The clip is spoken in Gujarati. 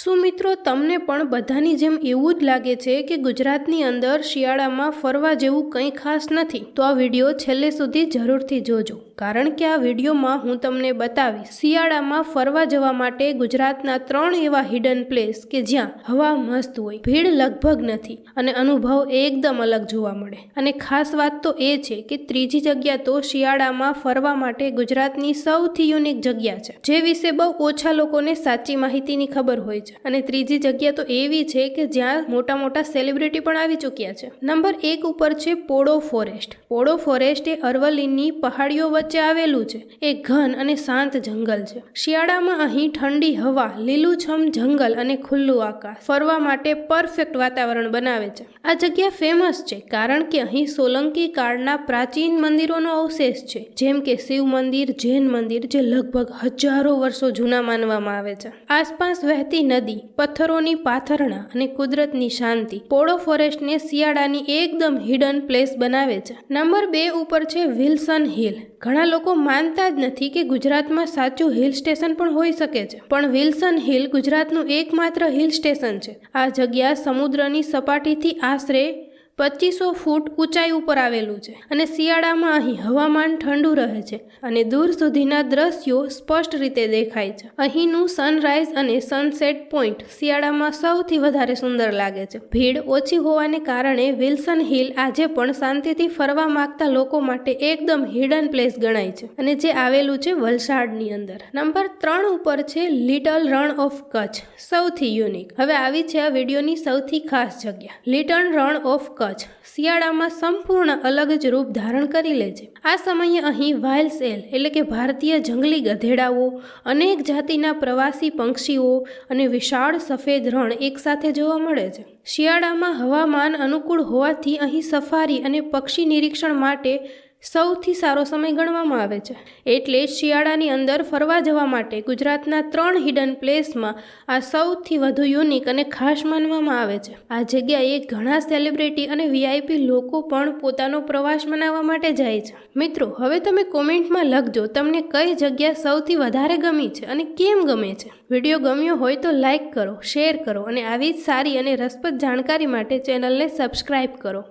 શું મિત્રો, તમને પણ બધાની જેમ એવું જ લાગે છે કે ગુજરાતની અંદર શિયાળામાં ફરવા જેવું કંઈ ખાસ નથી? તો આ વીડિયો છેલ્લે સુધી જરૂરથી જોજો. કારણ કે આ વિડીયોમાં હું તમને બતાવીશ, શિયાળામાં ફરવા જવા માટે ગુજરાતના ત્રણ એવા હિડન પ્લેસ કે જ્યાં હવા મસ્ત હોય, ભીડ લગભગ નથી અને અનુભવ એકદમ અલગ જોવા મળે. અને ખાસ વાત તો એ છે કે ત્રીજી જગ્યા તો શિયાળામાં ફરવા માટે ગુજરાતની સૌથી યુનિક જગ્યા છે, જે વિશે બહુ ઓછા લોકોને સાચી માહિતીની ખબર હોય છે. અને ત્રીજી જગ્યા તો એવી છે કે જ્યાં મોટા મોટા સેલિબ્રિટી પણ આવી ચૂક્યા છે. નંબર એક ઉપર છે પોડો ફોરેસ્ટ પોડો ફોરેસ્ટ એ અરવલ્લીની પહાડીઓ વચ્ચે આવેલું છે. એ ઘન અને શાંત જંગલ છે. શિયાળામાં અહીં ઠંડી હવા, લીલુંછમ જંગલ અને ખુલ્લું આકાશ ફરવા માટે પરફેક્ટ વાતાવરણ બનાવે છે. આ જગ્યા ફેમસ છે કારણ કે અહીં સોલંકી કાળના પ્રાચીન મંદિરોનો અવશેષ છે. જેમ કે શિવ મંદિર, જૈન મંદિર જે લગભગ હજારો વર્ષો જૂના માનવામાં આવે છે. આસપાસ વહેતી નદી પથ્થરોની પાથરણા અને કુદરતની શાંતિ. પોળો ફોરેસ્ટને શિયાળાની એકદમ હિડન પ્લેસ બનાવે છે. નંબર બે ઉપર છે વિલ્સન હિલ. ઘણા લોકો માનતા જ નથી કે ગુજરાતમાં સાચું હિલ સ્ટેશન પણ હોઈ શકે છે. પણ વિલ્સન હિલ ગુજરાતનું એકમાત્ર હિલ સ્ટેશન છે. આ જગ્યા સમુદ્રની સપાટીથી આશરે પચીસો ફૂટ ઊંચાઈ ઉપર આવેલું છે અને શિયાળામાં અહીં હવામાન ઠંડુ રહે છે અને દૂર સુધીના દ્રશ્યો સ્પષ્ટ રીતે દેખાય છે. અહીંનું સનરાઈઝ અને સનસેટ પોઈન્ટ શિયાળામાં સૌથી વધારે સુંદર લાગે છે. ભીડ ઓછી હોવાને કારણે વિલ્સન હિલ આજે પણ શાંતિથી ફરવા માંગતા લોકો માટે એકદમ હિડન પ્લેસ ગણાય છે અને જે આવેલું છે વલસાડની અંદર. નંબર ત્રણ ઉપર છે લિટલ રણ ઓફ કચ્છ સૌથી યુનિક હવે આવી છે આ વિડીયોની સૌથી ખાસ જગ્યા. લિટલ રણ ઓફ કચ્છ શિયાળામાં સંપૂર્ણ અલગ જ રૂપ ધારણ કરી લે છે. આ સમયે અહીં વાઇલ્ડ સેલ એટલે કે ભારતીય જંગલી ગધેડાઓ, અનેક જાતિના પ્રવાસી પંક્ષીઓ અને વિશાળ સફેદ રણ એકસાથે જોવા મળે છે. શિયાળામાં હવામાન અનુકૂળ હોવાથી અહીં સફારી અને પક્ષી નિરીક્ષણ માટે સૌથી સારો સમય ગણવામાં આવે છે. એટલે શિયાળાની અંદર ફરવા જવા માટે ગુજરાતના ત્રણ હિડન પ્લેસમાં આ સૌથી વધુ યુનિક અને ખાસ માનવામાં આવે છે. આ જગ્યાએ ઘણા સેલિબ્રિટી અને વીઆઈપી લોકો પણ પોતાનો પ્રવાસ મનાવવા માટે જાય છે. મિત્રો, હવે તમે કોમેન્ટમાં લખજો તમને કઈ જગ્યા સૌથી વધારે ગમી છે અને કેમ ગમે છે. વીડિયો ગમ્યો હોય તો લાઈક કરો શેર કરો અને આવી જ સારી અને રસપ્રદ જાણકારી માટે ચેનલને સબસ્ક્રાઈબ કરો.